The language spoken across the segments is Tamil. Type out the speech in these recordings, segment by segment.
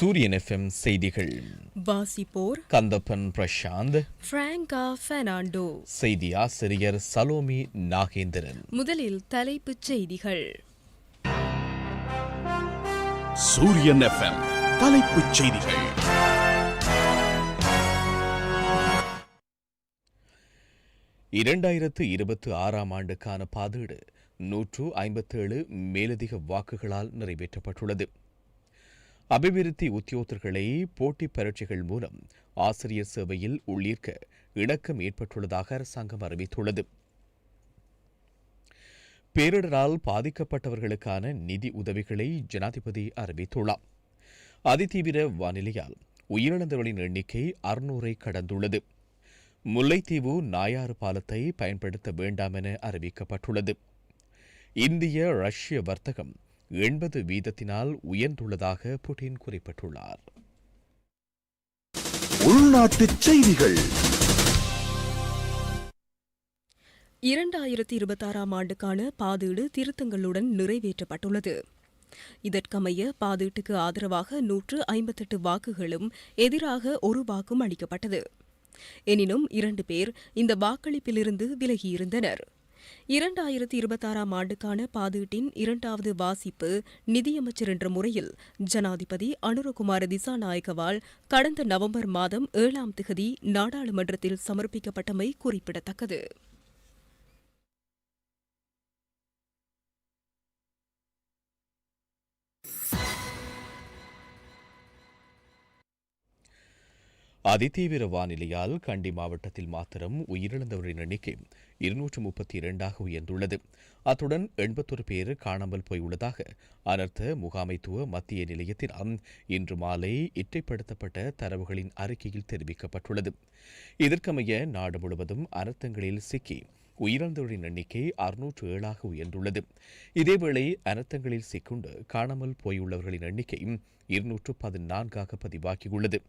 சூரியன் எஃப்எம் செய்திகள். வாசிப்போர் கந்தப்பன் பிரசாந்த். பிராங்கா பெர்னாண்டோ. செய்தி ஆசிரியர் சலோமி நாகேந்திரன். முதலில் தலைப்புச் செய்திகள். சூரியன் எஃப்எம் தலைப்புச் செய்திகள். இரண்டாயிரத்து இருபத்தி ஆறாம் ஆண்டுக்கான பாதீடு நூற்று ஐம்பத்தேழு மேலதிக வாக்குகளால் நிறைவேற்றப்பட்டுள்ளது. அபிவிருத்தி உத்தியோகர்களை போட்டிப் பரீட்சைகள் மூலம் ஆசிரியர் சேவையில் உள்ளீர்க்க இணக்கம் ஏற்பட்டுள்ளதாக அரசாங்கம் அறிவித்துள்ளது. பேரிடரால் பாதிக்கப்பட்டவர்களுக்கான நிதி உதவிகளை ஜனாதிபதி அறிவித்துள்ளார். அதிதீவிர வானிலையால் உயிரிழந்தவர்களின் எண்ணிக்கை அறுநூறை கடந்துள்ளது. முல்லைத்தீவு நாயாறு பாலத்தை பயன்படுத்த வேண்டாம் என அறிவிக்கப்பட்டுள்ளது. இந்திய ரஷ்ய வர்த்தகம் எண்பது வீதத்தினால் உயர்ந்துள்ளதாக புட்டின் குறிப்பிட்டுள்ளார். உள்நாட்டுச் செய்திகள். இரண்டாயிரத்தி இருபத்தாறாம் ஆண்டுக்கான பாதீடு திருத்தங்களுடன் நிறைவேற்றப்பட்டுள்ளது. இதற்கமைய பாதீட்டுக்கு ஆதரவாக நூற்று ஐம்பத்தெட்டு வாக்குகளும் எதிராக ஒரு வாக்கும் அளிக்கப்பட்டது. எனினும் இரண்டு பேர் இந்த வாக்களிப்பிலிருந்து விலகியிருந்தனர். இரண்டாயிரத்தி இருபத்தாறாம் ஆண்டுக்கான பாதீட்டின் இரண்டாவது வாசிப்பு நிதியமைச்சர் என்ற முறையில் ஜனாதிபதி அனுரகுமார திசாநாயகவால் கடந்த நவம்பர் மாதம் ஏழாம் திகதி நாடாளுமன்றத்தில் சமர்ப்பிக்கப்பட்டமை குறிப்பிடத்தக்கது. அதிதீவிர வானிலையால் கண்டி மாவட்டத்தில் மாத்திரம் உயிரிழந்தவரின் எண்ணிக்கை இருநூற்று முப்பத்தி இரண்டாக உயர்ந்துள்ளது. அத்துடன் எண்பத்தொரு பேர் காணாமல் போயுள்ளதாக அனர்த்த முகாமைத்துவ மத்திய நிலையத்தினால் இன்று மாலை இட்டைப்படுத்தப்பட்ட தரவுகளின் அறிக்கையில் தெரிவிக்கப்பட்டுள்ளது. இதற்கமைய நாடு முழுவதும் அனர்த்தங்களில் சிக்கி உயிரிழந்தவரின் எண்ணிக்கை அறுநூற்று ஏழாக உயர்ந்துள்ளது. இதேவேளை அனர்த்தங்களில் சிக்குண்டு காணாமல் போயுள்ளவர்களின் எண்ணிக்கை இருநூற்று பதினான்காக பதிவாகியுள்ளது.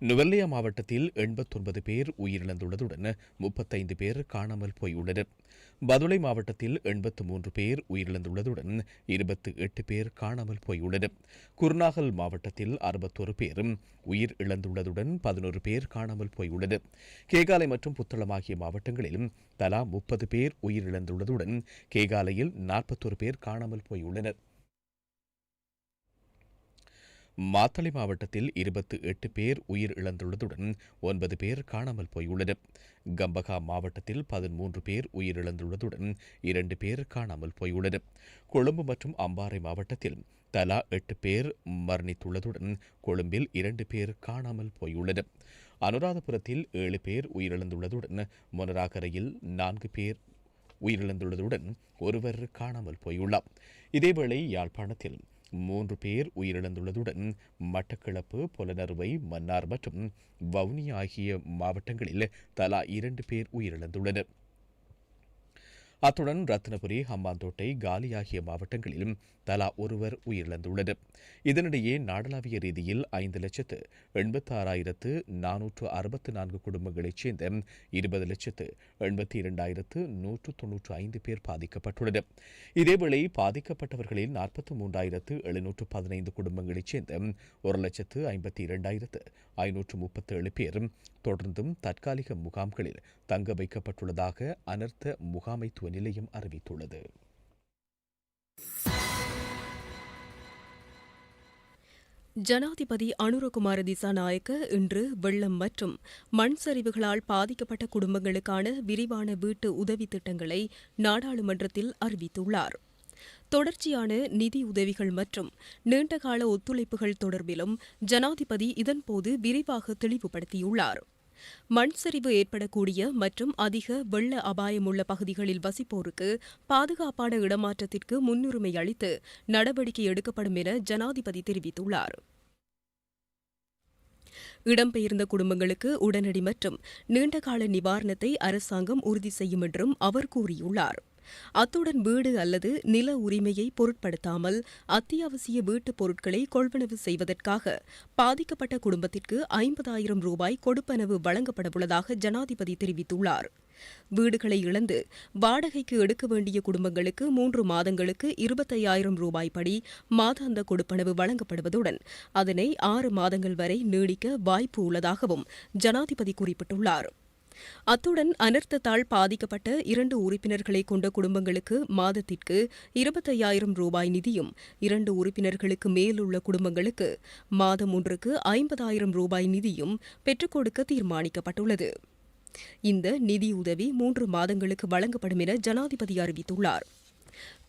நுவல்லியா மாவட்டத்தில் எண்பத்தொன்பது பேர் உயிரிழந்துள்ளதுடன் முப்பத்தைந்து பேர் காணாமல் போயுள்ளனர். பதுளை மாவட்டத்தில் எண்பத்து மூன்று பேர் உயிரிழந்துள்ளதுடன் இருபத்து எட்டு பேர் காணாமல் போயுள்ளனர். குர்நாகல் மாவட்டத்தில் அறுபத்தொரு பேர் உயிர் இழந்துள்ளதுடன் பதினோரு பேர் காணாமல் போயுள்ளனர். கேகாலை மற்றும் புத்தளம் ஆகிய மாவட்டங்களில் தலா முப்பது பேர் உயிரிழந்துள்ளதுடன் கேகாலையில் நாற்பத்தொரு பேர் காணாமல் போயுள்ளனர். மாத்தளை மாவட்டத்தில் இருபத்து எட்டு பேர் உயிர் இழந்துள்ளதுடன் ஒன்பது பேர் காணாமல் போயுள்ளனர் கம்பகா மாவட்டத்தில் பதிமூன்று பேர் உயிரிழந்துள்ளதுடன் இரண்டு பேர் காணாமல் போயுள்ளனர் கொழும்பு மற்றும் அம்பாறை மாவட்டத்தில் தலா எட்டு பேர் மரணித்துள்ளதுடன் கொழும்பில் இரண்டு பேர் காணாமல் போயுள்ளனர் அனுராதபுரத்தில் ஏழு பேர் உயிரிழந்துள்ளதுடன் மொனராகரையில் நான்கு பேர் உயிரிழந்துள்ளதுடன் ஒருவர் காணாமல் போயுள்ளார். இதேவேளை யாழ்ப்பாணத்தில் மூன்று பேர் உயிரிழந்துள்ளதுடன் மட்டக்களப்பு புலனறுவை மன்னார் மற்றும் வவுனி ஆகிய மாவட்டங்களில் தலா இரண்டு பேர் உயிரிழந்துள்ளனர். அத்துடன் ரத்னபுரி ஹம்பாந்தோட்டை காலி ஆகிய மாவட்டங்களிலும் தலா ஒருவர் உயிரிழந்துள்ளது. இதனிடையே நாடளாவிய ரீதியில் ஐந்து லட்சத்து எண்பத்தி ஆறாயிரத்து நானூற்று அறுபத்து நான்கு குடும்பங்களைச் சேர்ந்த இருபது லட்சத்து எண்பத்தி இரண்டாயிரத்து நூற்று தொன்னூற்று ஐந்து பேர் பாதிக்கப்பட்டுள்ளது. இதேவேளை பாதிக்கப்பட்டவர்களில் நாற்பத்தி மூன்றாயிரத்து எழுநூற்று பதினைந்து குடும்பங்களைச் சேர்ந்த ஒரு லட்சத்து ஐம்பத்தி இரண்டாயிரத்து ஐநூற்று முப்பத்தி ஏழு பேர் தொடர்ந்தும் தற்காலிக முகாம்களில் தங்க வைக்கப்பட்டுள்ளதாக அனர்த்த முகாமைத்துவ நிலையம் அறிவித்துள்ளது. ஜனாதிபதி அனுரகுமார திசாநாயக்க இன்று வெள்ளம் மற்றும் மண் சரிவுகளால் பாதிக்கப்பட்ட குடும்பங்களுக்கான விரிவான வீட்டு உதவித் திட்டங்களை நாடாளுமன்றத்தில் அறிவித்துள்ளார். தொடர்ச்சியான நிதி உதவிகள் மற்றும் நீண்டகால ஒத்துழைப்புகள் தொடர்பிலும் ஜனாதிபதி இதன்போது விரிவாக தெளிவுபடுத்தியுள்ளார். மண் சரிவு ஏற்படக்கூடிய மற்றும் அதிக வெள்ள அபாயமுள்ள பகுதிகளில் வசிப்போருக்கு பாதுகாப்பான இடமாற்றத்திற்கு முன்னுரிமை அளித்து நடவடிக்கை எடுக்கப்படும் என ஜனாதிபதி தெரிவித்துள்ளார். இடம்பெயர்ந்த குடும்பங்களுக்கு உடனடி மற்றும் நீண்டகால நிவாரணத்தை அரசாங்கம் உறுதி செய்யும் என்றும் அவர் கூறியுள்ளார். அத்துடன் வீடு அல்லது நில உரிமையை பொருட்படுத்தாமல் அத்தியாவசிய வீட்டுப் பொருட்களை கொள்வனவு செய்வதற்காக பாதிக்கப்பட்ட குடும்பத்திற்கு ஐம்பதாயிரம் ரூபாய் கொடுப்பனவு வழங்கப்படவுள்ளதாக ஜனாதிபதி தெரிவித்துள்ளார். வீடுகளை இழந்து வாடகைக்கு எடுக்க வேண்டிய குடும்பங்களுக்கு மூன்று மாதங்களுக்கு இருபத்தையாயிரம் ரூபாய் படி மாதாந்த கொடுப்பனவு வழங்கப்படுவதுடன் அதனை ஆறு மாதங்கள் வரை நீடிக்க வாய்ப்பு உள்ளதாகவும் ஜனாதிபதி குறிப்பிட்டுள்ளார். அத்துடன் அனர்த்தத்தால் பாதிக்கப்பட்ட இரண்டு உறுப்பினர்களை கொண்ட குடும்பங்களுக்கு மாதத்திற்கு இருபத்தையாயிரம் ரூபாய் நிதியும் இரண்டு உறுப்பினர்களுக்கு மேலுள்ள குடும்பங்களுக்கு மாதம் ஒன்றுக்கு ஐம்பதாயிரம் ரூபாய் நிதியும் பெற்றுக் கொடுக்க தீர்மானிக்கப்பட்டுள்ளது. இந்த நிதியுதவி மூன்று மாதங்களுக்கு வழங்கப்படும் என ஜனாதிபதி அறிவித்துள்ளார்.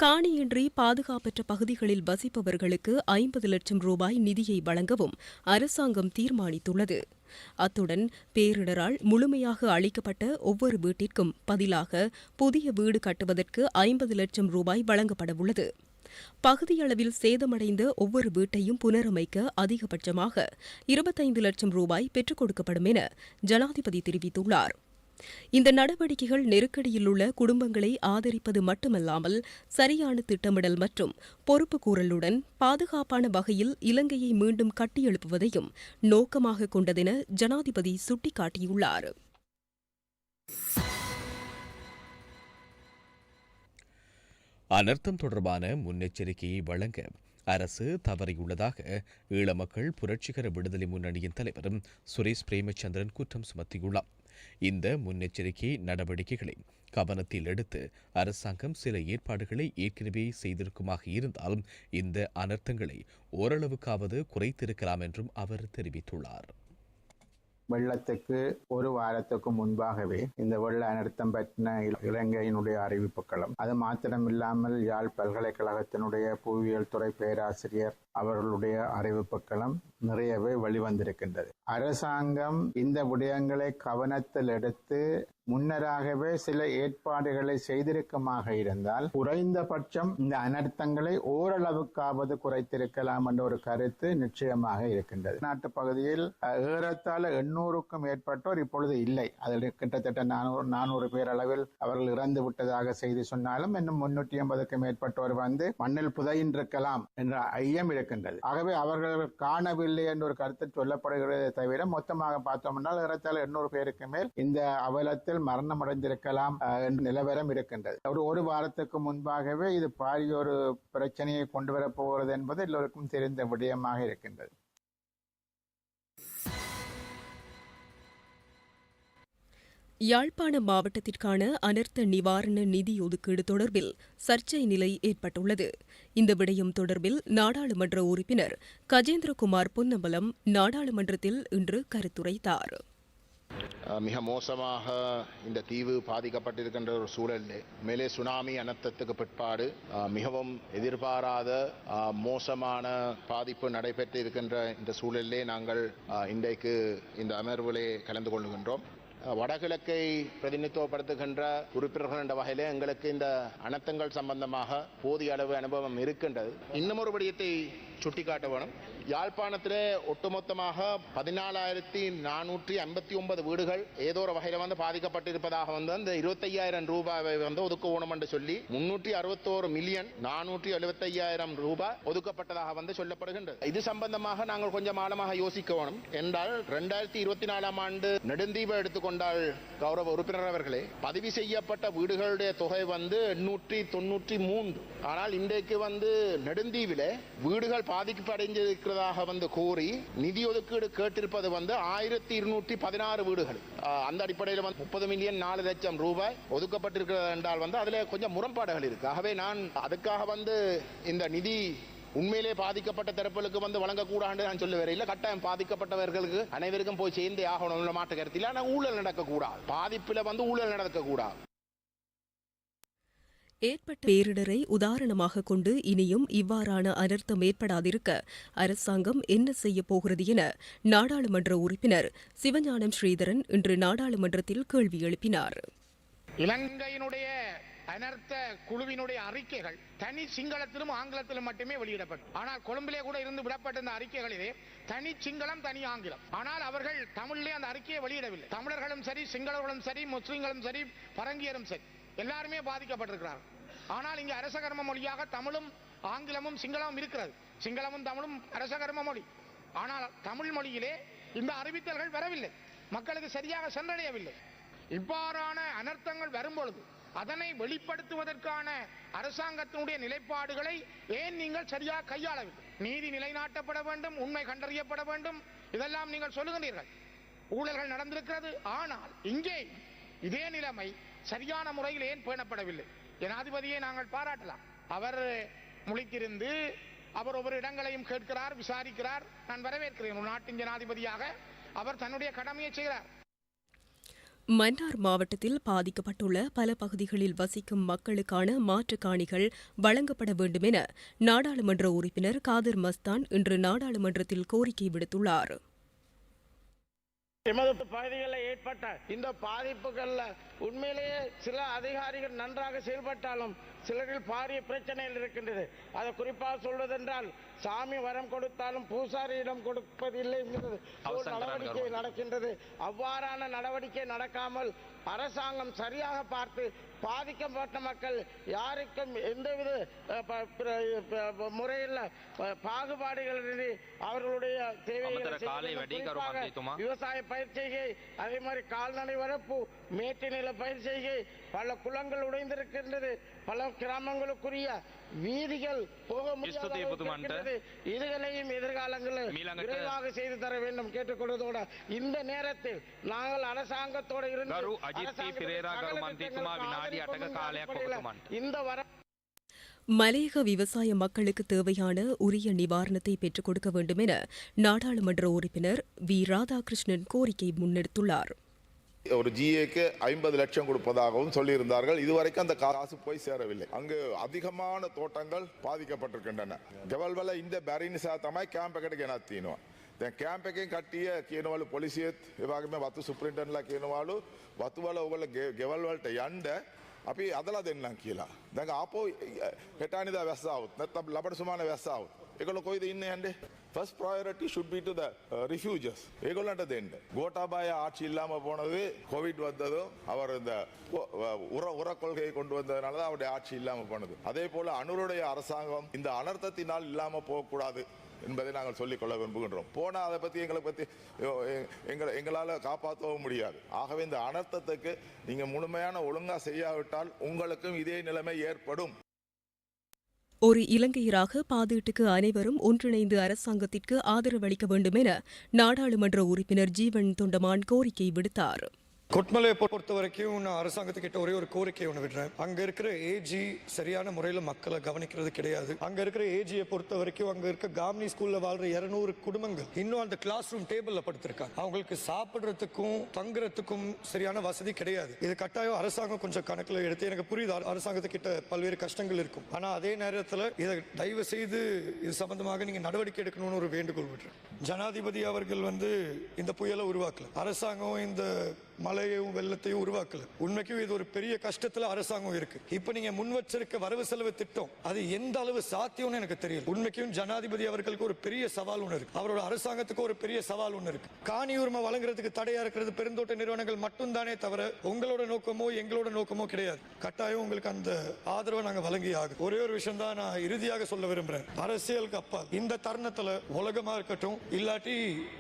காணியின்றி பாதுகாப்பற்ற பகுதிகளில் வசிப்பவர்களுக்கு ஐம்பது லட்சம் ரூபாய் நிதியை வழங்கவும் அரசாங்கம் தீர்மானித்துள்ளது. அத்துடன் பேரிடரால் முழுமையாக அளிக்கப்பட்ட ஒவ்வொரு வீட்டிற்கும் பதிலாக புதிய வீடு கட்டுவதற்கு ஐம்பது லட்சம் ரூபாய் வழங்கப்படவுள்ளது. பகுதியளவில் சேதமடைந்த ஒவ்வொரு வீட்டையும் புனரமைக்க அதிகபட்சமாக இருபத்தைந்து லட்சம் ரூபாய் பெற்றுக் கொடுக்கப்படும் என ஜனாதிபதி தெரிவித்துள்ளார். இந்த நடவடிக்கைகள் நெருக்கடியில் உள்ள குடும்பங்களை ஆதரிப்பது மட்டுமல்லாமல் சரியான திட்டமிடல் மற்றும் பொறுப்புக்கூறலுடன் பாதுகாப்பான வகையில் இலங்கையை மீண்டும் கட்டியெழுப்புவதையும் நோக்கமாக கொண்டதென ஜனாதிபதி சுட்டிக்காட்டியுள்ளார். அனர்த்தம் தொடர்பான முன்னெச்சரிக்கையை வழங்க அரசு தவறியுள்ளதாக ஈழமக்கள் புரட்சிகர விடுதலை முன்னணியின் தலைவர் சுரேஷ் பிரேமச்சந்திரன் குற்றம் சுமத்தியுள்ளார். இந்த முன்னெச்சரிக்கை நடவடிக்கைகளை கவனத்தில் எடுத்து அரசாங்கம் சில ஏற்பாடுகளை ஏற்கனவே செய்திருக்குமாக இருந்தாலும் இந்த அனர்த்தங்களை ஓரளவுக்காவது குறைத்திருக்கலாம் என்றும் அவர் தெரிவித்துள்ளார். வெள்ளத்துக்கு ஒரு வாரத்துக்கு முன்பாகவே இந்த வெள்ள அனர்த்தம் பற்றின இலங்கையினுடைய அறிவிப்புகளும் அது மாத்திரமில்லாமல் யாழ் பல்கலைக்கழகத்தினுடைய புவியியல் துறை பேராசிரியர் அவர்களுடைய அறிவிப்புகளும் நிறையவே வெளிவந்திருக்கின்றது அரசாங்கம் இந்த விடயங்களை கவனத்தில் எடுத்து முன்னராகவே சில ஏற்பாடுகளை செய்திருக்கமாக இருந்தால் குறைந்தபட்சம் இந்த அனர்த்தங்களை ஓரளவுக்காவது குறைத்திருக்கலாம் என்ற ஒரு கருத்து நிச்சயமாக இருக்கின்றது. நாட்டு பகுதியில் அஹ், ஏறத்தாழ எண்ணூறுக்கும் மேற்பட்டோர் இப்பொழுது இல்லை. அதில் கிட்டத்தட்ட நானூறு நானூறு பேர் அளவில் அவர்கள் இறந்து விட்டதாக செய்தி சொன்னாலும் இன்னும் முன்னூற்றி ஐம்பதுக்கும் மேற்பட்டோர் வந்து மண்ணில் புதையின்றிருக்கலாம் என்ற ஐயம் இருக்கின்றது ஆகவே அவர்கள் காணவில்லை என்ற ஒரு கருத்து சொல்லப்படுகிறதே தவிர மொத்தமாக பார்த்தோம் ஏறத்தாழ எண்ணூறு பேருக்கு மேல் இந்த அவலத்தில் மரணம் அடைந்திருக்கலாம் என்ற நிலவரம் இருக்கின்றது. ஒரு ஒரு வாரத்துக்கு முன்பாகவே இது பாரிய ஒரு பிரச்சனையை கொண்டு வரப்போகிறது என்பது எல்லோருக்கும் தெரிந்த விடயமாக இருக்கின்றது. யாழ்ப்பாண மாவட்டத்திற்கான அனர்த்த நிவாரண நிதி ஒதுக்கீடு தொடர்பில் சர்ச்சை நிலை ஏற்பட்டுள்ளது. இந்த விடயம் தொடர்பில் நாடாளுமன்ற உறுப்பினர் கஜேந்திரகுமார் பொன்னம்பலம் நாடாளுமன்றத்தில் இன்று கருத்துரைத்தார். மிக மோசமாக இந்த தீவு பாதிக்கப்பட்டிருக்கின்ற ஒரு சூழலில் மேலே சுனாமி அனர்த்தத்துக்கு பிற்பாடு மிகவும் எதிர்பாராத மோசமான பாதிப்பு நடைபெற்று இருக்கின்ற இந்த சூழலிலே நாங்கள் இன்றைக்கு இந்த அமர்விலே கலந்து கொள்கின்றோம் வடகிழக்கை பிரதிநிதித்துவப்படுத்துகின்ற உறுப்பினர்கள் என்ற வகையிலே எங்களுக்கு இந்த அனர்த்தங்கள் சம்பந்தமாக போதிய அளவு அனுபவம் இருக்கின்றது. இன்னும் ஒரு விடயத்தை சுட்டிக்காட்ட வேணும். யாழ்ப்பாணத்திலே ஒட்டுமொத்தமாக பதினாலாயிரத்தி நானூற்றி ஐம்பத்தி ஒன்பது வீடுகள் ஏதோ ஒரு வகையில் வந்து பாதிக்கப்பட்டிருப்பதாக வந்து அந்த இருபத்தையாயிரம் ரூபாயை வந்து ஒதுக்கணும் என்று சொல்லி முன்னூற்றி அறுபத்தோரு மில்லியன் நானூற்றி எழுபத்தையாயிரம் ரூபாய் ஒதுக்கப்பட்டதாக வந்து சொல்லப்படுகின்றது. இது சம்பந்தமாக நாங்கள் கொஞ்சம் ஆழமாக யோசிக்க வேணும். என்றால் ரெண்டாயிரத்தி இருபத்தி நாலாம் ஆண்டு நெடுந்தீபம் எடுத்துக்கொண்டால் கௌரவ உறுப்பினர் அவர்களே பதிவு செய்யப்பட்ட வீடுகளுடைய தொகை வந்து எண்ணூற்றி தொண்ணூற்றி மூன்று. ஆனால் இன்றைக்கு வந்து நெடுந்தீவிலே வீடுகள் முன்னதாக வந்து கூறி நிதி ஒதுக்கீடு கேட்டிருப்பது வந்து ஆயிரத்தி இருநூற்றி பதினாறு வீடுகள். அந்த அடிப்படையில் வந்து முப்பது மில்லியன் நாலு லட்சம் ரூபாய் ஒதுக்கப்பட்டிருக்கிறது என்றால் வந்து அதில் கொஞ்சம் முரண்பாடுகள் இருக்கு. ஆகவே நான் அதுக்காக வந்து இந்த நிதி உண்மையிலே பாதிக்கப்பட்ட தரப்புகளுக்கு வந்து வழங்கக்கூடாது நான் சொல்ல வரையில் கட்டாயம் பாதிக்கப்பட்டவர்களுக்கு அனைவருக்கும் போய் சேர்ந்தே ஆகணும் மாற்று கருத்தில் ஆனால் ஊழல் நடக்கக்கூடாது. பாதிப்பில் வந்து ஊழல் நடக்கக்கூடாது. ஏற்பட்ட பேரிடரை உதாரணமாக கொண்டு இனியும் இவ்வாறான அனர்த்தம் ஏற்படாதிருக்க அரசாங்கம் என்ன செய்யப் போகிறது என நாடாளுமன்ற உறுப்பினர் சிவஞானம் ஸ்ரீதரன் இன்று நாடாளுமன்றத்தில் கேள்வி எழுப்பினார். இலங்கையினுடைய அனர்த்த குழுவினுடைய அறிக்கைகள் தனி சிங்களத்திலும் ஆங்கிலத்திலும் மட்டுமே வெளியிடப்படும் ஆனால் கொழும்பிலே கூட இருந்து விடப்பட்ட இந்த அறிக்கைகளிலே தனி சிங்களம் தனி ஆங்கிலம். ஆனால் அவர்கள் தமிழிலே அந்த அறிக்கையை வெளியிடவில்லை. தமிழர்களும் சரி சிங்களர்களும் சரி முஸ்லிம்களும் சரி பரங்கியரும் சரி. எல்லாருமே பாதிக்கப்பட்டிருக்கிறார் ஆனால் இங்கு அரசகர்ம மொழியாக தமிழும் ஆங்கிலமும் சிங்களமும் இருக்கிறது. சிங்களமும் தமிழும் அரச கர்ம மொழி. ஆனால் தமிழ் மொழியிலே இந்த அறிவித்தல்கள் வரவில்லை. மக்களுக்கு சரியாக சென்றடையவில்லை. இவ்வாறான அனர்த்தங்கள் வரும்பொழுது அதனை வெளிப்படுத்துவதற்கான அரசாங்கத்தினுடைய நிலைப்பாடுகளை ஏன் நீங்கள் சரியாக கையாளவில்லை? நீதி நிலைநாட்டப்பட வேண்டும் உண்மை கண்டறியப்பட வேண்டும். இதெல்லாம் நீங்கள் சொல்லுகிறீர்கள் ஊழல்கள் நடந்திருக்கிறது. ஆனால் இங்கே இதே நிலைமை சரியான முறையில் ஏன் பேணப்படவில்லை? ஜனாதிபதியை நாங்கள் பாராட்டலாம். அவர் முழித்திருந்து அவர் ஒவ்வொரு இடங்களையும் கேட்கிறார் விசாரிக்கிறார். நான் வரவேற்கிறேன் நாட்டின் ஜனாதிபதியாக அவர் தன்னுடைய கடமையை செய்கிறார். மன்னார் மாவட்டத்தில் பாதிக்கப்பட்டுள்ள பல பகுதிகளில் வசிக்கும் மக்களுக்கான மாற்றுக் காணிகள் வழங்கப்பட வேண்டும் என நாடாளுமன்ற உறுப்பினர் காதிர் மஸ்தான் இன்று நாடாளுமன்றத்தில் கோரிக்கை விடுத்துள்ளார். எமது பகுதிகளில் ஏற்பட்ட இந்த பாதிப்புகள்ல உண்மையிலேயே சில அதிகாரிகள் நன்றாக செயல்பட்டாலும் சிலரில் பாரிய பிரச்சனைகள் இருக்கின்றது. அதை குறிப்பாக சொல்வதென்றால் சாமி வரம் கொடுத்தாலும் பூசாரியிடம் கொடுப்பதில்லை என்கிறது நடவடிக்கை நடக்கின்றது. அவ்வாறான நடவடிக்கை நடக்காமல் அரசாங்கம் சரியாக பார்த்து பாதிக்கப்பட்ட மக்கள் யாருக்கும் எந்தவித முறையில் பாகுபாடுகளின்றி அவர்களுடைய தேவைகளை விவசாய பயிர் செய்கை அதே மாதிரி கால்நடை வரப்பு மேட்டு நில பயிர் செய்கை பல குளங்கள் உடைந்திருக்கின்றது. பல கிராமங்களுக்குரிய வீதிகள் போக முடியாது இதுகளையும் எதிர்காலங்களில் விரைவாக செய்து தர வேண்டும் கேட்டுக்கொள்வதோட இந்த நேரத்தில் நாங்கள் அரசாங்கத்தோட இருந்து இந்த வர மலையக விவசாய மக்களுக்கு தேவையான உரிய நிவாரணத்தை பெற்றுக் கொடுக்க வேண்டும் என நாடாளுமன்ற உறுப்பினர் வி. ராதாகிருஷ்ணன் கோரிக்கை முன்னெடுத்துள்ளார். ஒரு ஜிஏக்கு ஐம்பது லட்சம் கொடுப்பதாகவும் சொல்லியிருந்தார்கள் இதுவரைக்கும் அந்த காசு போய் சேரவில்லை அங்கு அதிகமான தோட்டங்கள் பாதிக்கப்பட்டிருக்கின்றன ஜவல்வல இந்த ಬ್ಯಾರಿನ ಸಹ ತಮಾಯ್ ಕ್ಯಾಂಪ್ ಎಕಡೆಗೆ ಏನಾಗ್ತೀನೋ දැන් කෑම්ප එකෙන් කට්ටිය කියනවලු පොලිසියත් ඒවාගේම වතු සුප්‍රින්ටන්ලා කියනවලු වතුවල ඔගල ගෙවල්වලට යන්ඩ අපි අදලා දෙන්නම් කියලා. දැඟ ආපෝ හෙටානිදා වැස්සාවත් නැත්තම් ලබට සුමාන වැස්සාවත්. ඒකොල කොයිද ඉන්න ඇන්ඩේ ෆස් ප්‍රයරට ශුඩ්බිටද රිෆජස් ඒගොලට දෙන්න. ගෝටාබාය ஆட்சி இல்லாமல் போனது கோவிட் வந்ததும் அவர் இந்த உர உர கொள்கையை கொண்டு வந்ததுனால தான் அவருடைய ஆட்சி இல்லாமல் போனது அதே போல அனுருடைய அரசாங்கம் இந்த அனர்த்தத்தினால் இல்லாமல் போகக்கூடாது என்பதை நாங்கள் சொல்லிக்கொள்ள விரும்புகின்றோம். போனால் அதை பற்றி எங்களை பற்றி எங்களை எங்களால் காப்பாற்றவும் முடியாது. ஆகவே இந்த அனர்த்தத்துக்கு நீங்கள் முழுமையான ஒழுங்காக செய்யாவிட்டால் உங்களுக்கும் இதே நிலைமை ஏற்படும். ஒரு இலங்கையராக பாதீட்டுக்கு அனைவரும் ஒன்றிணைந்து அரசாங்கத்திற்கு ஆதரவளிக்க வேண்டும் என நாடாளுமன்ற உறுப்பினர் ஜீவன் தொண்டமான் கோரிக்கை விடுத்தார். கொட்மலையை பொறுத்த வரைக்கும் நான் அரசாங்கத்துக்கிட்ட ஒரே ஒரு கோரிக்கை ஒன்று விடுறேன். அங்க இருக்கிற ஏஜி சரியான முறையில் மக்களை கவனிக்கிறது கிடையாது. அங்க இருக்கிற ஏஜியை பொறுத்த வரைக்கும் அங்க இருக்க காமினி ஸ்கூல்ல வாழ்ற இருநூறு குடும்பங்கள் இன்னும் அந்த கிளாஸ் ரூம் டேபிள்ல படுத்திருக்காங்க. அவங்களுக்கு சாப்பிடுறதுக்கும் தங்குறதுக்கும் சரியான வசதி கிடையாது. இது கட்டாயம் அரசாங்கம் கொஞ்சம் கணக்கில் எடுத்து எனக்கு புரியுது. அரசாங்கத்துக்கிட்ட பல்வேறு கஷ்டங்கள் இருக்கும். ஆனா அதே நேரத்தில் இதை தயவு செய்து இது சம்பந்தமாக நீங்க நடவடிக்கை எடுக்கணும்னு ஒரு வேண்டுகோள் விடுறேன். ஜனாதிபதி அவர்கள் வந்து இந்த புயலை உருவாக்கல. அரசாங்கம் இந்த மழையையும் வெள்ளத்தையும் உருவாக்கல. உண்மைக்கும் இது ஒரு பெரிய கஷ்டத்துல அரசாங்கம் இருக்கு. இப்ப நீங்க முன் வச்சிருக்க வரவு செலவு திட்டம் அது எந்த அளவு சாத்தியம்னு எனக்கு தெரியல. உண்மைக்கும் ஜனாதிபதி அவர்களுக்கு ஒரு பெரிய சவால் ஒன்று இருக்கு. அவரோட அரசாங்கத்துக்கு ஒரு பெரிய சவால் ஒன்று இருக்கு. காணி உரிமை வழங்குறதுக்கு தடையா இருக்கிறது பெருந்தோட்ட நிறுவனங்கள் மட்டும்தானே தவிர உங்களோட நோக்கமோ எங்களோட நோக்கமோ கிடையாது. கட்டாயம் உங்களுக்கு அந்த ஆதரவை நாங்க வழங்கி ஆகும் ஒரே ஒரு விஷயம் தான் நான் இறுதியாக சொல்ல விரும்புறேன். அரசியலுக்கு அப்பா இந்த தருணத்துல உலகமா இருக்கட்டும் இல்லாட்டி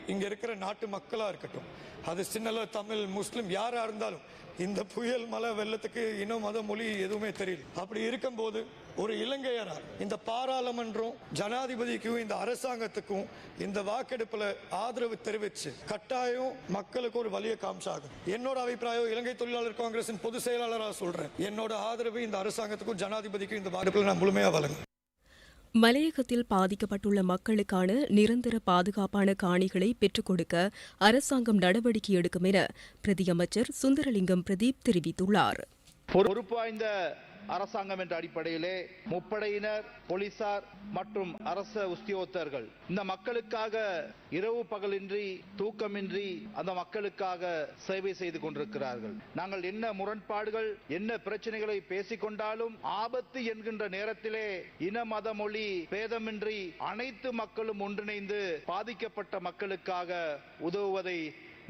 இங்க இருக்கிற நாட்டு மக்களா இருக்கட்டும் அது சின்னல தமிழ் முஸ்லிம் யாரா இருந்தாலும் இந்த புயல் மலை வெள்ளத்துக்கு இனம் மத மொழி எதுவுமே தெரியல. அப்படி இருக்கும்போது ஒரு இலங்கையரா இந்த பாராளுமன்றம் ஜனாதிபதிக்கும் இந்த அரசாங்கத்துக்கும் இந்த வாக்கெடுப்புல ஆதரவு தெரிவிச்சு கட்டாயம் மக்களுக்கு ஒரு வழியை காமிச்சாகும் என்னோட அபிப்பிராயம் இலங்கை தொழிலாளர் காங்கிரசின் பொதுச் செயலாளராக சொல்றேன். என்னோட ஆதரவு இந்த அரசாங்கத்துக்கும் ஜனாதிபதிக்கும் இந்த வாக்கெடுப்புல நான் முழுமையா வழங்கும் மலையகத்தில் பாதிக்கப்பட்டுள்ள மக்களுக்கான நிரந்தர பாதுகாப்பான காணிகளை பெற்றுக் கொடுக்க அரசாங்கம் நடவடிக்கை எடுக்கும் என பிரதியமைச்சர் சுந்தரலிங்கம் பிரதீப் தெரிவித்துள்ளார். அரசாங்கம் என்ற அடிப்படையிலே முப்படையினர் போலீசார் மற்றும் அரச உத்தியோகத்தர்கள். இந்த மக்களுக்காக இரவு பகலின்றி தூக்கமின்றி அந்த மக்களுக்காக சேவை செய்து கொண்டிருக்கிறார்கள். நாங்கள் என்ன முரண்பாடுகள் என்ன பிரச்சனைகளை பேசிக்கொண்டாலும் ஆபத்து என்கின்ற நேரத்திலே இன மத மொழி பேதமின்றி அனைத்து மக்களும் ஒன்றிணைந்து பாதிக்கப்பட்ட மக்களுக்காக உதவுவதை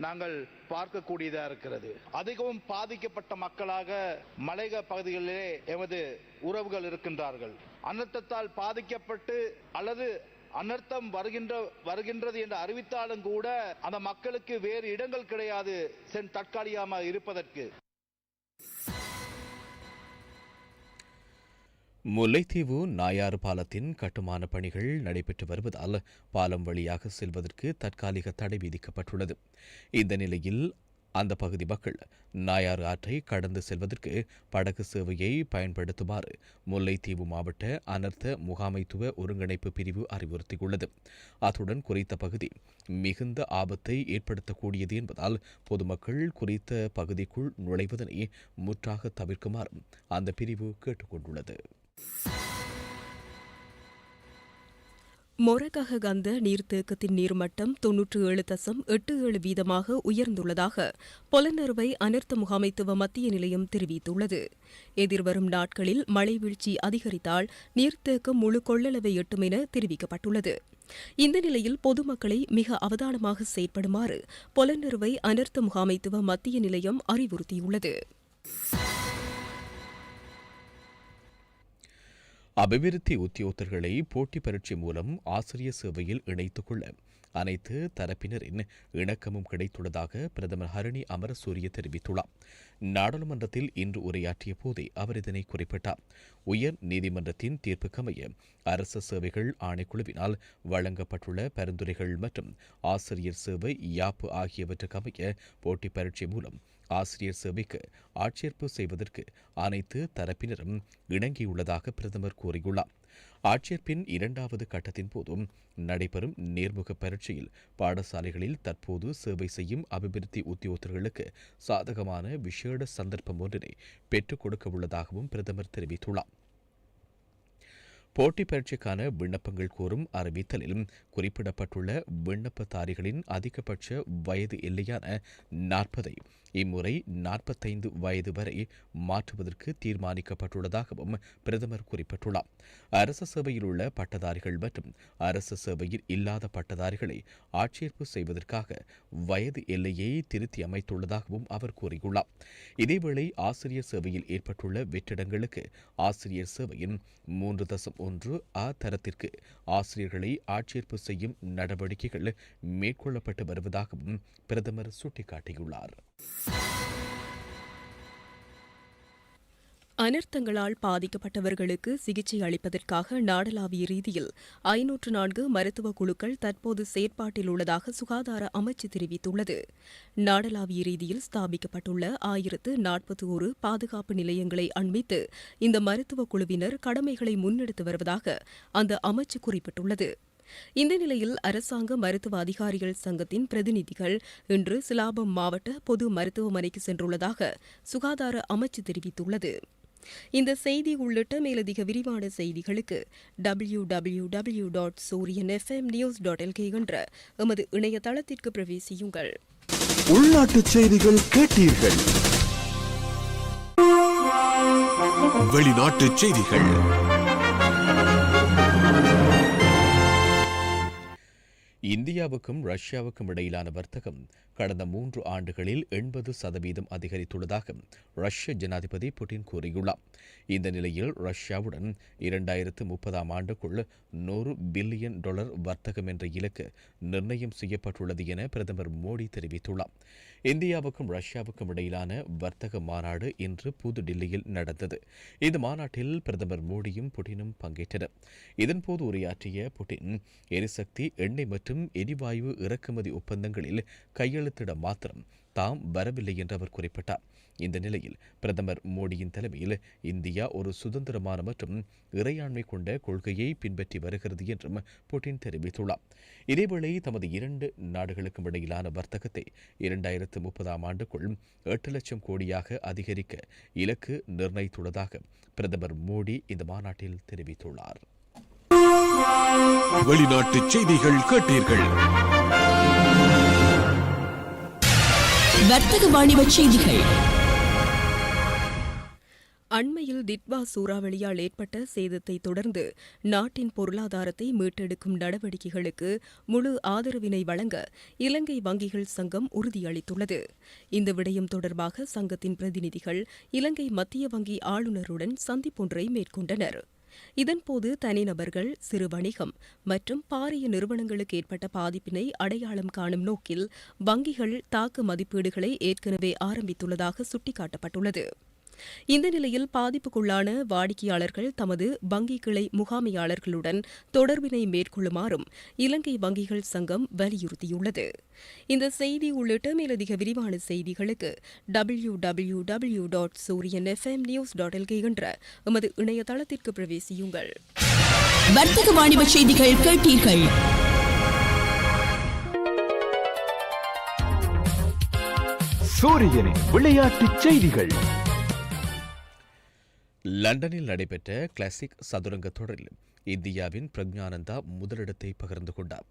நாங்கள் பார்க்கக்கூடியதா இருக்கிறது. அதிகவும் பாதிக்கப்பட்ட மக்களாக மலைக பகுதிகளிலே எமது உறவுகள் இருக்கின்றார்கள். அனர்த்தத்தால் பாதிக்கப்பட்டு அல்லது அனர்த்தம் வருகின்ற வருகின்றது என்று அறிவித்தாலும் கூட அந்த மக்களுக்கு வேறு இடங்கள் கிடையாது. சென் தற்காலிகமாக இருப்பதற்கு. முல்லைத்தீவு நாயாறு பாலத்தின் கட்டுமான பணிகள் நடைபெற்று வருவதால் பாலம் வழியாக செல்வதற்கு தற்காலிக தடை விதிக்கப்பட்டுள்ளது. இந்த நிலையில் அந்த பகுதி மக்கள் நாயாறு ஆற்றை கடந்து செல்வதற்கு படகு சேவையை பயன்படுத்துமாறு முல்லைத்தீவு மாவட்ட அனர்த்த முகாமைத்துவ ஒருங்கிணைப்பு பிரிவு அறிவுறுத்தியுள்ளது. அத்துடன் குறித்த பகுதி மிகுந்த ஆபத்தை ஏற்படுத்தக்கூடியது என்பதால் பொதுமக்கள் குறித்த பகுதிக்குள் நுழைவதனை முற்றாக தவிர்க்குமாறும் அந்த பிரிவு கேட்டுக்கொண்டுள்ளது. மொரகக கந்த நீர்த்தேக்கத்தின் நீர்மட்டம் தொன்னூற்று ஏழு தசம் எட்டு ஏழு வீதமாக உயர்ந்துள்ளதாக பொலனறுவை அனர்த்த முகாமைத்துவ மத்திய நிலையம் தெரிவித்துள்ளது. எதிர்வரும் நாட்களில் மழை வீழ்ச்சி அதிகரித்தால் நீர்த்தேக்கம் முழு கொள்ளளவை எட்டும் என தெரிவிக்கப்பட்டுள்ளது. இந்த நிலையில் பொதுமக்களை மிக அவதானமாக செயற்படுமாறு பொலனறுவை அனர்த்த முகாமைத்துவ மத்திய நிலையம் அறிவுறுத்தியுள்ளது. அபிவிருத்தி உத்தியோகத்தர்களை போட்டி பரீட்சை மூலம் ஆசிரியர் சேவையில் இணைத்துக் கொள்ள அனைத்து தரப்பினரின் இணக்கமும் கிடைத்துள்ளதாக பிரதமர் ஹரணி அமரசூரிய தெரிவித்துள்ளார். நாடாளுமன்றத்தில் இன்று உரையாற்றிய போதே அவர் இதனை குறிப்பிட்டார். உயர் நீதிமன்றத்தின் தீர்ப்புக்கமைய அரசு சேவைகள் ஆணைக்குழுவினால் வழங்கப்பட்டுள்ள பரிந்துரைகள் மற்றும் ஆசிரியர் சேவை யாப்பு ஆகியவற்றுக்கமைய போட்டி பரீட்சை மூலம் ஆசிரியர் சேவைக்கு ஆட்சேர்ப்பு செய்வதற்கு அனைத்து தரப்பினரும் இணங்கியுள்ளதாக பிரதமர் கூறியுள்ளார். ஆட்சேர்ப்பின் இரண்டாவது கட்டத்தின் போதும் நடைபெறும் நேர்முக பரீட்சையில் பாடசாலைகளில் தற்போது சேவை செய்யும் அபிவிருத்தி உத்தியோகத்தர்களுக்கு சாதகமான விசேட சந்தர்ப்பம் ஒன்றினை பெற்றுக் கொடுக்க உள்ளதாகவும் பிரதமர் தெரிவித்துள்ளார். போட்டி பயிற்சிக்கான விண்ணப்பங்கள் கோரும் அறிவித்தலில் குறிப்பிடப்பட்டுள்ள விண்ணப்பதாரிகளின் அதிகபட்ச வயது எல்லையான நாற்பதை இம்முறை நாற்பத்தைந்து வயது வரை மாற்றுவதற்கு தீர்மானிக்கப்பட்டுள்ளதாகவும் பிரதமர் குறிப்பிட்டுள்ளார். அரசு சேவையில் உள்ள பட்டதாரிகள் மற்றும் அரசு சேவையில் இல்லாத பட்டதாரிகளை ஆட்சேர்ப்பு செய்வதற்காக வயது எல்லையை திருத்தி அமைத்துள்ளதாகவும் அவர் கூறியுள்ளார். இதேவேளை ஆசிரியர் சேவையில் ஏற்பட்டுள்ள வெற்றிடங்களுக்கு ஆசிரியர் சேவையின் மூன்று தசம் ஒன்று ஆ தரத்திற்கு ஆசிரியர்களை ஆட்சேர்ப்பு செய்யும் நடவடிக்கைகள் மேற்கொள்ளப்பட்டு வருவதாகவும் பிரதமர் சுட்டிக்காட்டியுள்ளார். அனர்த்தங்களால் பாதிக்கப்பட்டவர்களுக்கு சிகிச்சை அளிப்பதற்காக நாடளாவிய ரீதியில் ஐநூற்று நான்கு மருத்துவ குழுக்கள் தற்போது செயற்பாட்டில் உள்ளதாக சுகாதார அமைச்சு தெரிவித்துள்ளது. நாடளாவிய ரீதியில் ஸ்தாபிக்கப்பட்டுள்ள ஆயிரத்து நாற்பத்தி ஒரு பாதுகாப்பு நிலையங்களை அண்மித்து இந்த மருத்துவ குழுவினர் கடமைகளை முன்னெடுத்து வருவதாக அந்த அமைச்சு குறிப்பிட்டுள்ளது. இந்த நிலையில் அரசாங்க மருத்துவ அதிகாரிகள் சங்கத்தின் பிரதிநிதிகள் இன்று சிலாபம் மாவட்ட பொது மருத்துவமனைக்கு சென்றுள்ளதாக சுகாதார அமைச்சு தெரிவித்துள்ளது. இந்த செய்தி உள்ளிட்ட மேலதிக விரிவான செய்திகளுக்கு W W W dot Sooriyan FM news dot LK என்ற எமது இணையதளத்திற்கு பிரவேசியுங்கள். உள்நாட்டு செய்திகள் கேட்டீர்கள். வெளிநாட்டு செய்திகள். இந்தியாவுக்கும் ரஷ்யாவுக்கும் இடையிலான வர்த்தகம் கடந்த மூன்று ஆண்டுகளில் எண்பது சதவீதம் அதிகரித்துள்ளதாக ரஷ்ய ஜனாதிபதி புட்டின் கூறியுள்ளார். இந்த நிலையில் ரஷ்யாவுடன் இரண்டாயிரத்து முப்பதாம் ஆண்டுக்குள் நூறு பில்லியன் டாலர் வர்த்தகம் என்ற இலக்கு நிர்ணயம் செய்யப்பட்டுள்ளது என பிரதமர் மோடி தெரிவித்துள்ளார். இந்தியாவுக்கும் ரஷ்யாவுக்கும் இடையிலான வர்த்தக மாநாடு இன்று புதுடில்லியில் நடந்தது. இந்த மாநாட்டில் பிரதமர் மோடியும் புட்டினும் பங்கேற்றனர். இதன்போது உரையாற்றிய புட்டின் எரிசக்தி எண்ணெய் மற்றும் எரிவாயு இறக்குமதி ஒப்பந்தங்களில் கையெழுத்து கையெழுத்திட மாத்திரம் தாம் வரவில்லை என்று அவர் குறிப்பிட்டார். இந்த நிலையில் பிரதமர் மோடியின் தலைமையில் இந்தியா ஒரு சுதந்திரமான மற்றும் இறையாண்மை கொண்ட கொள்கையை பின்பற்றி வருகிறது என்றும் புட்டின் தெரிவித்துள்ளார். இதேவேளை தமது இரண்டு நாடுகளுக்கும் இடையிலான வர்த்தகத்தை இரண்டாயிரத்து முப்பதாம் ஆண்டுக்குள் எட்டு லட்சம் கோடியாக அதிகரிக்க இலக்கு நிர்ணயித்துள்ளதாக பிரதமர் மோடி இந்த மாநாட்டில் தெரிவித்துள்ளார். வெளிநாட்டு செய்திகள் கேட்டீர்கள். வர்த்தக வாணிபச் செய்திகள். அண்மையில் திட்வா சூறாவளியால் ஏற்பட்ட சேதத்தை தொடர்ந்து நாட்டின் பொருளாதாரத்தை மீட்டெடுக்கும் நடவடிக்கைகளுக்கு முழு ஆதரவினை வழங்க இலங்கை வங்கிகள் சங்கம் உறுதியளித்துள்ளது. இந்த விடயம் தொடர்பாக சங்கத்தின் பிரதிநிதிகள் இலங்கை மத்திய வங்கி ஆளுநருடன் சந்திப்பொன்றை மேற்கொண்டனர். இதன்போது தனிநபர்கள் சிறு வணிகம் மற்றும் பாரிய நிறுவனங்களுக்கு ஏற்பட்ட பாதிப்பினை அடையாளம் காணும் நோக்கில் வங்கிகள் தாக்கு மதிப்பீடுகளை ஏற்கனவே ஆரம்பித்துள்ளதாக சுட்டிக்காட்டப்பட்டுள்ளது. இந்த நிலையில் பாதிப்புக்குள்ளான வாடிக்கையாளர்கள் தமது வங்கி கிளை முகாமையாளர்களுடன் தொடர்பினை மேற்கொள்ளுமாறும் இலங்கை வங்கிகள் சங்கம் வலியுறுத்தியுள்ளது. இந்த செய்தி உள்ளிட்ட மேலதிக விரிவான செய்திகளுக்கு W W W dot Sooriyan FM news dot LK என்ற எமது இணையதளத்திற்கு பிரவேசியுங்கள். வர்த்தக வாணிப செய்திகள் கேட்டீர்கள். சூரியனின் விளையாட்டுச் செய்திகள். லண்டனில் நடைபெற்ற கிளாசிக் சதுரங்க தொடரில் இந்தியாவின் பிரக்ஞானந்தா முதலிடத்தை பகிர்ந்து கொண்டார்.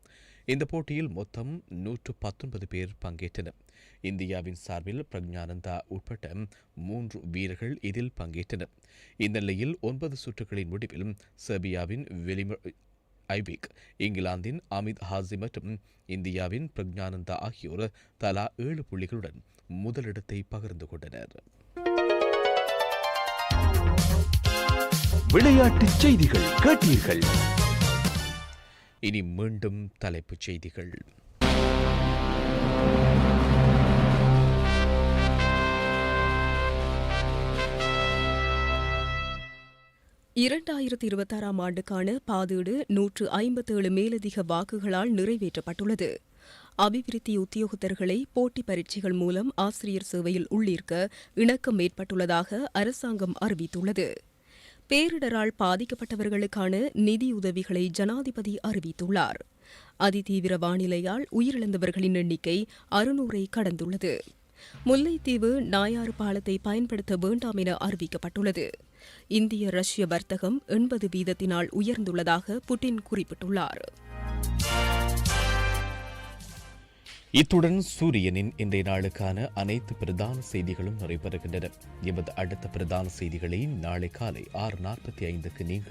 இந்த போட்டியில் மொத்தம் நூற்று பத்தொன்பது பேர் பங்கேற்றனர். இந்தியாவின் சார்பில் பிரக்ஞானந்தா உட்பட்ட மூன்று வீரர்கள் இதில் பங்கேற்றனர். இந்நிலையில் ஒன்பது சுற்றுகளின் முடிவில் செர்பியாவின் வெலிம ஐபிக் இங்கிலாந்தின் அமித் ஹாசி மற்றும் இந்தியாவின் பிரக்ஞானந்தா ஆகியோர் தலா ஏழு புள்ளிகளுடன் முதலிடத்தை பகிர்ந்து கொண்டனர். விளையாட்டுச் செய்திகள் கேட்டீர்கள். இனி மீண்டும் தலைப்புச் செய்திகள். இரண்டாயிரத்தி இருபத்தாறாம் ஆண்டுக்கான பாதீடு நூற்று ஐம்பத்தேழு மேலதிக வாக்குகளால் நிறைவேற்றப்பட்டுள்ளது. அபிவிருத்தி உத்தியோகத்தர்களை போட்டி பரீட்சைகள் மூலம் ஆசிரியர் சேவையில் உள்ளிருக்க இணக்கம் ஏற்பட்டுள்ளதாக அரசாங்கம் அறிவித்துள்ளது. பேரிடரால் பாதிக்கப்பட்டவர்களுக்கான நிதியுதவிகளை ஜனாதிபதி அறிவித்துள்ளார். அதிதீவிர வானிலையால் உயிரிழந்தவர்களின் எண்ணிக்கை அறுநூறை கடந்துள்ளது. முல்லைத்தீவு நாயாறு பாலத்தை பயன்படுத்த வேண்டாம் என அறிவிக்கப்பட்டுள்ளது. இந்திய ரஷ்ய வர்த்தகம் எண்பது வீதத்தினால் உயர்ந்துள்ளதாக புட்டின் குறிப்பிட்டுள்ளார். இத்துடன் சூரியனின் இன்றைய நாளுக்கான அனைத்து பிரதான செய்திகளும் நிறைவேறுகின்றன எமது அடுத்த பிரதான செய்திகளை நாளை காலை ஆறு நாற்பத்தி ஐந்துக்கு நீங்கள்